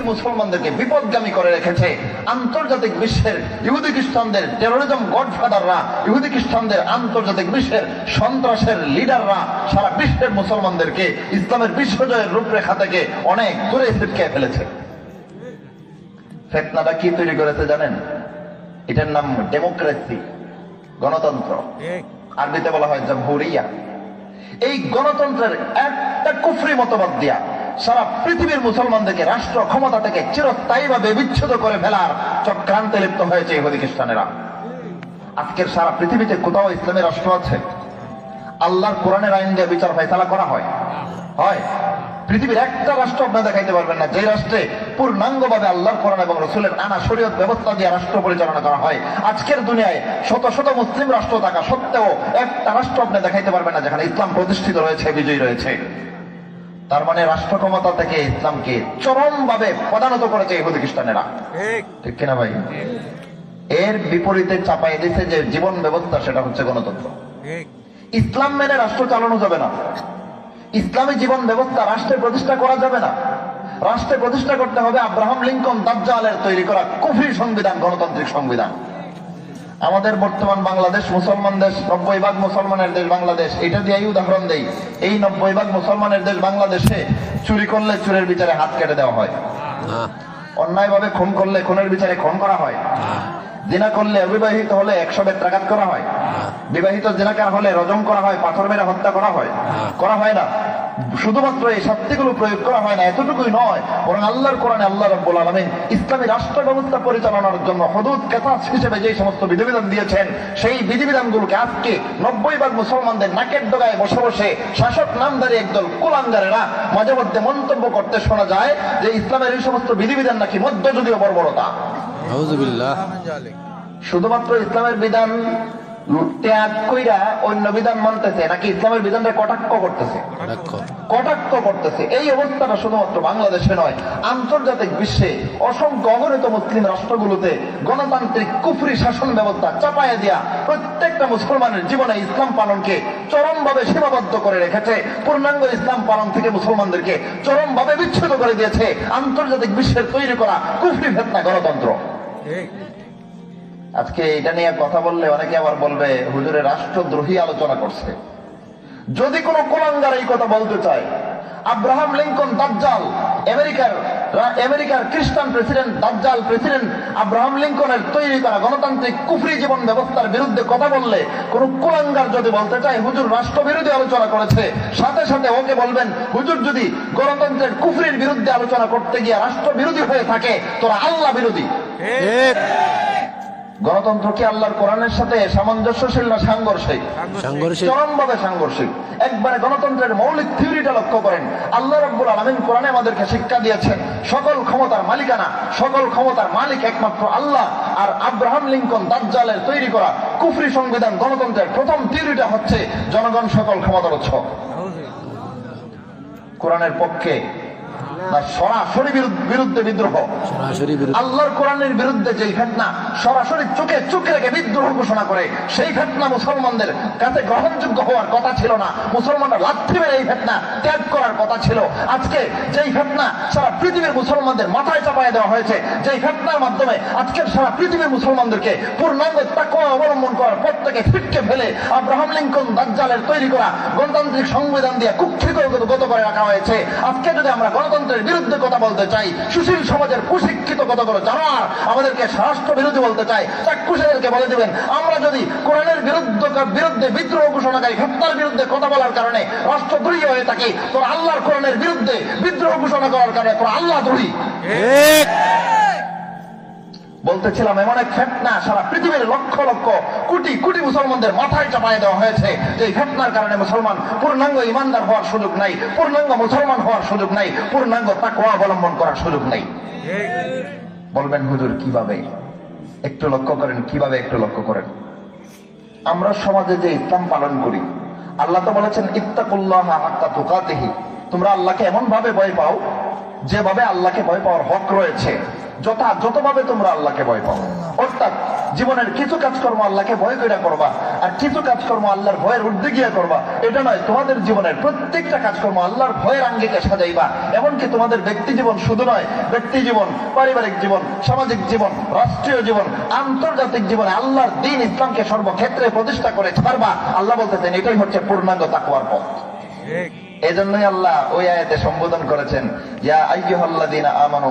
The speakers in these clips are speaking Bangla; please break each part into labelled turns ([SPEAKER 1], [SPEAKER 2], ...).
[SPEAKER 1] পৃথিবীর মুসলমানদেরকে বিপদগামী করে রেখেছে। আন্তর্জাতিক বিশ্বের ইহুদি খ্রিস্টানদের টেরোরিজম গডফাদাররা ইহুদি খ্রিস্টানদের আন্তর্জাতিক বিশ্বের সন্ত্রাসের লিডাররা সারা বিশ্বের মুসলমানদেরকে ইসলামের বিশ্বজয়ের রূপরেখা থেকে অনেক দূরে ছিটকে ফেলেছে। ফেতনাটা কি তৈরি করেছে জানেন? এটার নাম ডেমোক্রেসি গণতন্ত্র। আরবিতে বলা হয় জামহুরিয়া এই গণতন্ত্রের একটা কুফরি মতবাদ দিয়া সারা পৃথিবীর মুসলমানদেরকে, রাষ্ট্র ক্ষমতা থেকে চিরস্থায়ীভাবে বিচ্ছুত করে ফেলার চক্রান্তে লিপ্ত হয়েছে ইহুদি খ্রিস্টানেরা আজকের সারা পৃথিবীতে কোথাও ইসলামের রাষ্ট্র আছে? আল্লাহর কোরআনের আইন দিয়ে বিচার ফয়সালা করা হয়? হয়। পৃথিবীর একটা রাষ্ট্র আপনি দেখাইতে পারবেন না যে রাষ্ট্রে পূর্ণাঙ্গভাবে আল্লাহর কোরআন এবং রসুলের নানা শরীয়ত ব্যবস্থা দিয়ে রাষ্ট্র পরিচালনা করা হয়। আজকের দুনিয়ায় শত শত মুসলিম রাষ্ট্র থাকা সত্ত্বেও একটা রাষ্ট্র আপনি দেখাইতে পারবেন না, যেখানে ইসলাম প্রতিষ্ঠিত রয়েছে, বিজয়ী রয়েছে। তার মানে রাষ্ট্র ক্ষমতা থেকে ইসলামকে চরমভাবে প্রধানত করেছে ইহুদি খ্রিস্টানেরা ঠিক। কিনা ভাই? এর বিপরীতে চাপাই দিছে যে জীবন ব্যবস্থা সেটা হচ্ছে গণতন্ত্র। ইসলাম মেনে রাষ্ট্র চালানো যাবে না। ইসলামী জীবন ব্যবস্থা রাষ্ট্রে প্রতিষ্ঠা করা যাবে না। রাষ্ট্রে প্রতিষ্ঠা করতে হবে আব্রাহাম লিঙ্কন দাজ্জালের তৈরি করা কুফরি সংবিধান গণতান্ত্রিক সংবিধান। আমাদের বর্তমান বাংলাদেশ মুসলমান দেশ, নব্বই ভাগ মুসলমানের দেশ বাংলাদেশ। এটা দিয়েই উদাহরণ দেই। এই নব্বই ভাগ মুসলমানের দেশ বাংলাদেশে চুরি করলে চুরের বিচারে হাত কেটে দেওয়া হয়। অন্যায়ভাবে খুন করলে খুনের বিচারে খুন করা হয়। জিনা করলে অবিবাহিত হলে একশো বেত্রাঘাত করা হয়। বিবাহিত জিনাকার হলে রজম করা হয়, পাথর মেরে হত্যা করা হয়। করা হয় না। শুধুমাত্র এই শাস্তিগুলো প্রয়োগ করা হয় না এতটুকুই নয় বরং আল্লাহর কোরআনে আল্লাহ রব্বুল আলমিন ইসলামী রাষ্ট্র ব্যবস্থা পরিচালনার জন্য হদুদ কেতাস হিসেবে যে সমস্ত বিধিবিধান দিয়েছেন সেই বিধিবিধানগুলোকে আজকে নব্বই ভাগ মুসলমানদের নাকের ডগায় বসে বসে শাসক নামধারী একদল কুলাঙ্গারেরা মাঝে মধ্যে মন্তব্য করতে শোনা যায় যে ইসলামের এই সমস্ত বিধিবিধান নাকি মধ্যযুগীয় বর্বরতা। শুধুমাত্র ইসলামের বিধান ত্যাগ কইরা অন্য বিধান মানতেছে নাকি ইসলামের বিধানটা কটাক্ষ করতেছে? কটাক্ষ। করতেছে। এই অবস্থাটা শুধুমাত্র বাংলাদেশে নয় আন্তর্জাতিক বিশ্বে অসংখ্য অগণিত মুসলিম রাষ্ট্রগুলোতে গণতান্ত্রিক কুফরি শাসন ব্যবস্থা চাপায়া দিয়া প্রত্যেকটা মুসলমানের জীবনে ইসলাম পালনকে চরমভাবে সীমাবদ্ধ করে রেখেছে। পূর্ণাঙ্গ ইসলাম পালন থেকে মুসলমানদেরকে চরমভাবে বিচ্ছেদ করে দিয়েছে। আন্তর্জাতিক বিশ্বের তৈরি করা কুফরি ফেতনা গণতন্ত্র। আজকে এটা নিয়ে কথা বললে অনেকে আবার বলবে, হুজুরে রাষ্ট্রদ্রোহী আলোচনা করছে। যদি কোনো কোলাঙ্গার এই কথা বলতে চায়, আব্রাহাম লিঙ্কন দাজ্জাল, আমেরিকার আমেরিকার খ্রিস্টান প্রেসিডেন্ট দাজ্জাল প্রেসিডেন্ট আব্রাহাম লিঙ্কনের তৈরি করা গণতান্ত্রিক কুফরি জীবন ব্যবস্থার বিরুদ্ধে কথা বললে, কোন কোলাঙ্গার যদি বলতে চায়, হুজুর রাষ্ট্র বিরোধী আলোচনা করেছে, সাথে সাথে ওকে বলবেন, হুজুর যদি গণতন্ত্রের কুফরির বিরুদ্ধে আলোচনা করতে গিয়ে রাষ্ট্র বিরোধী হয়ে থাকে, তোরা আল্লাহ বিরোধী। গণতন্ত্র কি আল্লাহর কোরআনের সাথে সামঞ্জস্যশীল না সাংঘর্ষিক?
[SPEAKER 2] সাংঘর্ষিক।
[SPEAKER 1] চরম ভাবে সাংঘর্ষিক। একবারে গণতন্ত্রের মৌলিক থিওরিটা লক্ষ্য করেন। আল্লাহ রব্বুল আলমিন কোরআনে আমাদেরকে শিক্ষা দিয়েছেন সকল ক্ষমতার মালিকানা সকল ক্ষমতার মালিক একমাত্র আল্লাহ আর আব্রাহাম লিঙ্কন দাজ্জালের তৈরি করা কুফরি সংবিধান গণতন্ত্রের প্রথম থিওরিটা হচ্ছে জনগণ সকল ক্ষমতার উৎস। কোরআনের পক্ষে না সরাসরি বিরুদ্ধে বিদ্রোহ। আল্লাহর কোরআনের বিরুদ্ধে যেই ফেতনা সরাসরি চোখে চোখ রেখে বিদ্রোহ ঘোষণা করে সেই ফেতনা মুসলমানদের কাছে গ্রহণযোগ্য হওয়ার কথা ছিল না। মুসলমানরা লাথি মেরে এই ফেতনা ত্যাগ করার কথা ছিল। আজকে যেই ফেতনা সারা পৃথিবীর মুসলমানদের মাথায় চাপায় দেওয়া হয়েছে যেই ফেতনার মাধ্যমে আজকের সারা পৃথিবীর মুসলমানদেরকে পূর্ণাঙ্গ অবলম্বন করার পর থেকে ফিটকে ফেলে আব্রাহাম লিঙ্কন দাজ্জালের তৈরি করা গণতান্ত্রিক সংবিধান দিয়ে কুক্ষিত গত করে রাখা হয়েছে। আজকে যদি আমরা গণতন্ত্রের বিরুদ্ধে কথা বলতে চাই। সুশীল সমাজের প্রশিক্ষিত কথাগুলো জানোয়ার আমাদেরকে স্বরাষ্ট্র বিরোধী বলতে চাই। চাক্ষুষেদেরকে বলে দেবেন, আমরা যদি কোরআনের বিরুদ্ধে বিরুদ্ধে বিদ্রোহ ঘোষণাকারী হত্যার বিরুদ্ধে কথা বলার কারণে রাষ্ট্রদ্রোহী হয়ে থাকি, তোর আল্লাহর কোরআনের বিরুদ্ধে বিদ্রোহ ঘোষণা করার কারণে তোর আল্লাহ দ্রোহী বলতেছিলাম, এমন এক ফেতনা সারা পৃথিবীর লক্ষ লক্ষ কোটি কোটি মুসলমানদের মাথায় চাপায় দেওয়া হয়েছে। যে এই ফেতনার কারণে মুসলমান পূর্ণাঙ্গ ইমানদার হওয়ার সুযোগ নাই, পূর্ণাঙ্গ মুসলমান হওয়ার সুযোগ নাই, পূর্ণাঙ্গ তাকওয়া অবলম্বন করার সুযোগ নাই। বলবেন, হুজুর, কীভাবে? একটু লক্ষ্য করেন, কীভাবে একটু লক্ষ্য করেন? আমরা সমাজে যে ইসলাম পালন করি, আল্লাহ তো বলেছেন, ইত্তাকুল্লাহ হাক্কা তুকাতিহি। তোমরা আল্লাহকে এমন ভাবে ভয় পাও, যেভাবে আল্লাহকে ভয় পাওয়ার হক রয়েছে। যথা যতভাবে তোমরা আল্লাহকে ভয় পাও। অর্থাৎ জীবনের কিছু কাজকর্ম আল্লাহকে ভয় করে করবা, আর কিছু কাজকর্ম আল্লাহর ভয়ের ঊর্ধ্বে গিয়ে করবা। এটা নয়, তোমাদের জীবনের প্রত্যেকটা কাজকর্ম আল্লাহর ভয়ের আঙ্গিকে সাজাইবা। এমনকি তোমাদের ব্যক্তি জীবন শুধু নয়, ব্যক্তি জীবন, পারিবারিক জীবন, সামাজিক জীবন, রাষ্ট্রীয় জীবন, আন্তর্জাতিক জীবনে আল্লাহর দিন ইসলামকে সর্বক্ষেত্রে প্রতিষ্ঠা করে ছাড়বা। আল্লাহ বলতেছেন, এটাই হচ্ছে পূর্ণাঙ্গ তাকুয়ার পথ। এই জন্যই আল্লাহ ওই আয়াতে সম্বোধন করেছেন, ইয়া আইয়ুহাল্লাযীনা আমানু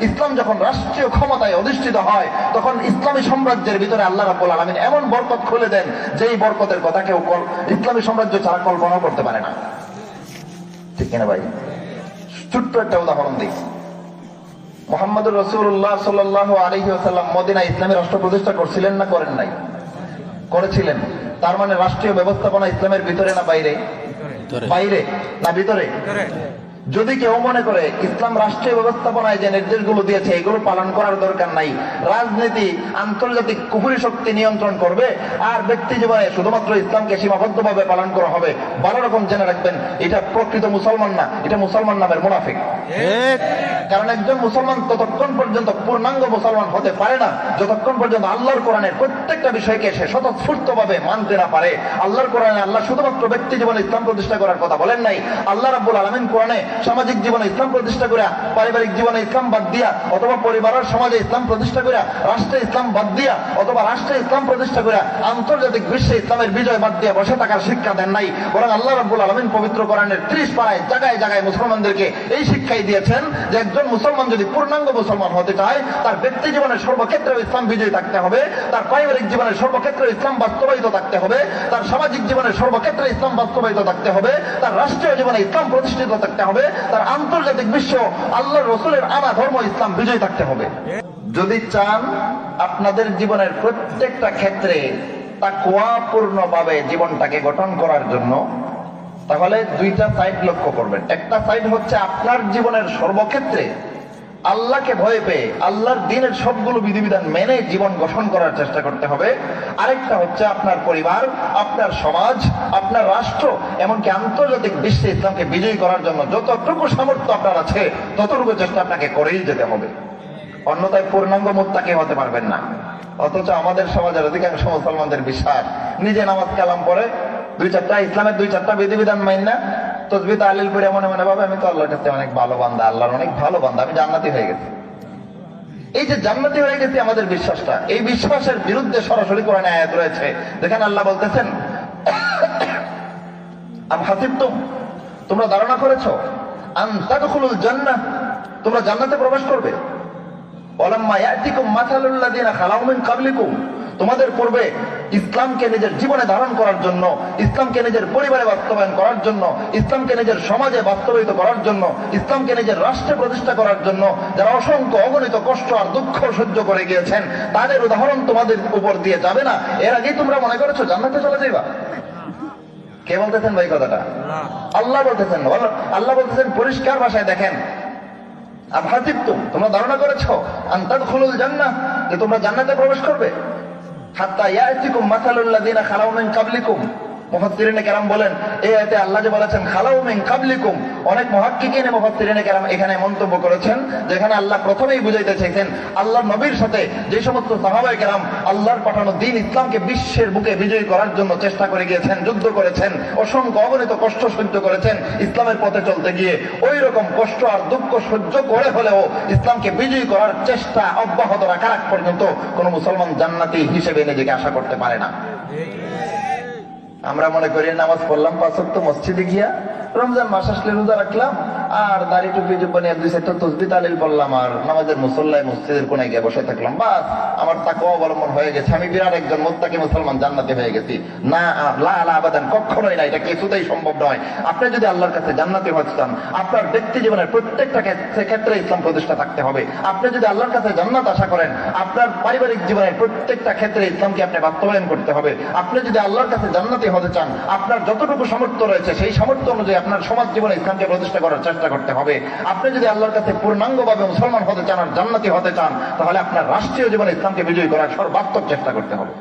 [SPEAKER 1] ইসলাম যখন রাষ্ট্রীয় ক্ষমতায় অধিষ্ঠিত হয়, তখন ইসলামী সাম্রাজ্যের ভিতরে আল্লাহ রাব্বুল আলামিন এমন বরকত খুলে দেন, যেই বরকতের কথা কেউ ইসলামী সাম্রাজ্য ছাড়া কল্পনা করতে পারে না। ঠিক কিনা ভাই? ছোট্ট একটা উদাহরণ দিই। মোহাম্মদ রসুল্লাহ সাল্লাহ আলহি আসাল্লাম মদিনা ইসলামী রাষ্ট্র প্রতিষ্ঠা করছিলেন না করেন নাই? করেছিলেন। তার মানে রাষ্ট্রীয় ব্যবস্থাপনা ইসলামের ভিতরে না বাইরে? বাইরে না ভিতরে? যদি কেউ মনে করে ইসলাম রাষ্ট্রীয় ব্যবস্থাপনায় যে নির্দেশগুলো দিয়েছে এগুলো পালন করার দরকার নাই রাজনীতি আন্তর্জাতিক কুফুরি শক্তি নিয়ন্ত্রণ করবে আর ব্যক্তি জীবনে শুধুমাত্র ইসলামকে সীমাবদ্ধভাবে পালন করা হবে ভালো রকম জেনে রাখবেন এটা প্রকৃত মুসলমান না এটা মুসলমান নামের মুনাফিক।
[SPEAKER 2] ঠিক।
[SPEAKER 1] কারণ একজন মুসলমান ততক্ষণ পর্যন্ত পূর্ণাঙ্গ মুসলমান হতে পারে না, যতক্ষণ পর্যন্ত আল্লাহর কোরআনের প্রত্যেকটা বিষয়কে সে স্বতঃস্ফূর্ত ভাবে মানতে না পারে। আল্লাহর কোরআনে আল্লাহ শুধুমাত্র ব্যক্তি জীবনে ইসলাম প্রতিষ্ঠা করার কথা বলেন নাই। আল্লাহ রাব্বুল আলমিন কোরআনে সামাজিক জীবনে ইসলাম প্রতিষ্ঠা করে পারিবারিক জীবনে ইসলাম বাদ দিয়া, অথবা পরিবারের সমাজে ইসলাম প্রতিষ্ঠা করে রাষ্ট্রে ইসলাম বাদ দিয়া, অথবা রাষ্ট্রে ইসলাম প্রতিষ্ঠা করে আন্তর্জাতিক বিশ্বে ইসলামের বিজয় বাদ দিয়া বসে থাকার শিক্ষা দেন নাই, বরং আল্লাহ রাব্বুল আলমিন পবিত্র কোরআনের ত্রিশ পাড়ায় জায়গায় জায়গায় মুসলমানদেরকে এই শিক্ষাই দিয়েছেন যে একজন মুসলমান যদি পূর্ণাঙ্গ মুসলমান হতে চায়, তার ব্যক্তি জীবনের সর্বক্ষেত্রে ইসলাম বিজয়ী থাকতে হবে, তার পারিবারিক জীবনের সর্বক্ষেত্রে ইসলাম বাস্তবায়িত থাকতে হবে, তার সামাজিক জীবনের সর্বক্ষেত্রে ইসলাম বাস্তবায়িত থাকতে হবে, তার রাষ্ট্রীয় জীবনে ইসলাম প্রতিষ্ঠিত থাকতে হবে, তার আন্তর্জাতিক বিশ্ব আল্লাহ রসুলের আনা ধর্ম ইসলাম বিজয়ী থাকতে হবে। যদি চান আপনাদের জীবনের প্রত্যেকটা ক্ষেত্রে তা কোয়াপূর্ণভাবে জীবনটাকে গঠন করার জন্য তাহলে দুইটা সাইড লক্ষ্য করবেন। একটা সাইড হচ্ছে আপনার জীবনের সর্বক্ষেত্রে আল্লাহকে ভয় পেয়ে আল্লাহর দিনের সবগুলো বিধিবিধান মেনে জীবন গঠন করার চেষ্টা করতে হবে। আরেকটা হচ্ছে আপনার পরিবার, আপনার সমাজ, আপনার রাষ্ট্র, এমনকি আন্তর্জাতিক বিশ্বে ইসলামকে বিজয়ী করার জন্য যতটুকু সামর্থ্য আপনার আছে, ততটুকু চেষ্টা আপনাকে করেই যেতে হবে। অন্যথায় পূর্ণাঙ্গ মুত্তাকি হতে পারবেন না। অথচ আমাদের সমাজের অধিকাংশ মুসলমানদের বিশ্বাস, নিজে নামাজ কালাম পড়ে দুই চারটা, ইসলামের দুই চারটা বিধিবিধান মাইন না তসবি তালিল করে মনে মনে ভাবে, আমি তো আল্লাহর কাছে অনেক ভালো বান্দা, আল্লাহর অনেক ভালো বান্দা, আমি জান্নাতি হয়ে গেছি। এই যে জান্নাতি হয়ে গেছে আমাদের বিশ্বাসটা, এই বিশ্বাসের বিরুদ্ধে সরাসরি কোরআনে আয়াত রয়েছে, যেখানে আল্লাহ বলতেছেন, আম হাসিবতুম, তোমরা ধারণা করেছ, আন তাদখুলুল জান্নাহ, তোমরা জান্নাতে প্রবেশ করবে? ওয়ালাম্মা ইয়াতিকুম মাসালুল্লাযিনা খালাউ মিন ক্বাবলিকুম, তোমাদের পূর্বে ইসলামকে নিজের জীবনে ধারণ করার জন্য, ইসলামকে নিজের পরিবারে বাস্তবায়ন করার জন্য, ইসলামকে নিজের সমাজে বাস্তবায়িত করার জন্য, ইসলামকে নিজের রাষ্ট্রে প্রতিষ্ঠা করার জন্য যারা অসংখ্য অগণিত কষ্ট আর দুঃখ সহ্য করে গিয়েছেন, তাদের উদাহরণ তোমাদের উপর দিয়ে যাবে না। এর আগেই তোমরা মনে করেছ জান্নাতে চলে যাইবা? কে বলতেছেন ভাই কথাটা? আল্লাহ বলতেছেন। আল্লাহ বলতেছেন, পরিষ্কার ভাষায় দেখেন। আভাতিত্তুম তোমরা ধারণা করেছ আন্তাদ খুলুল জান্নাহ, যে তোমরা জান্নাতে প্রবেশ করবে। হাত্তা ইয়াতিকুম মাসালুল্লাযিনা খালাউ মিন কাবলিকুম কেরাম বলেন আল্লাহ যে বলেছেন কাবলিকুম অনেক এখানে মন্তব্য করেছেন, যেখানে আল্লাহ প্রথমেই বুঝাইতে আল্লাহ নবীর সাথে যে সমস্ত কেরাম আল্লাহর দিন ইসলামকে বিশ্বের বুকে বিজয়ী করার জন্য চেষ্টা করে গিয়েছেন, যুদ্ধ করেছেন, অসংখ্য অগণিত কষ্ট সহ্য করেছেন, ইসলামের পথে চলতে গিয়ে ওই রকম কষ্ট আর দুঃখ সহ্য করে হলেও ইসলামকে বিজয়ী করার চেষ্টা অব্যাহত রাখার পর্যন্ত কোন মুসলমান জান্নাতি হিসেবে নিজেকে আশা করতে পারে না। আমরা মনে করি নামাজ পড়লাম পাঁচ তো মসজিদে গিয়া রমজান মাস আসলে রোজা রাখলাম আর দাড়ি টুপি জুব্বা নিয়ে দুই চারটা তসবি তালিল পড়লাম আর নামাজের মুসল্লায় মসজিদের কোনায় গিয়ে বসে থাকলাম। বাস, আমার তাকে অবলম্বন হয়ে গেছে। আমি বিরাট একজন মোত্তাকি মুসলমান, জান্নাতি হয়ে গেছি। না লা লা আবাদান কখনোই না এটা কিছুতেই সম্ভব নয়। আপনি যদি আল্লাহর কাছে জান্নাতি হতে চান, আপনার ব্যক্তি জীবনের প্রত্যেকটা ক্ষেত্রে ইসলাম প্রতিষ্ঠা থাকতে হবে। আপনি যদি আল্লাহর কাছে জান্নাত আশা করেন, আপনার পারিবারিক জীবনের প্রত্যেকটা ক্ষেত্রে ইসলামকে আপনি বাস্তবায়ন করতে হবে। আপনি যদি আল্লাহর কাছে জান্নাতি হতে চান, আপনার যতটুকু সামর্থ্য রয়েছে, সেই সামর্থ্য অনুযায়ী আপনার সমাজ জীবনে ইসলামকে প্রতিষ্ঠা করার চেষ্টা করতে হবে। আপনি যদি আল্লাহর কাছে পূর্ণাঙ্গভাবে মুসলমান হতে চান আর জান্নাতি হতে চান, তাহলে আপনার রাষ্ট্রীয় জীবনে ইসলামকে বিজয়ী করার সর্বাত্মক চেষ্টা করতে হবে।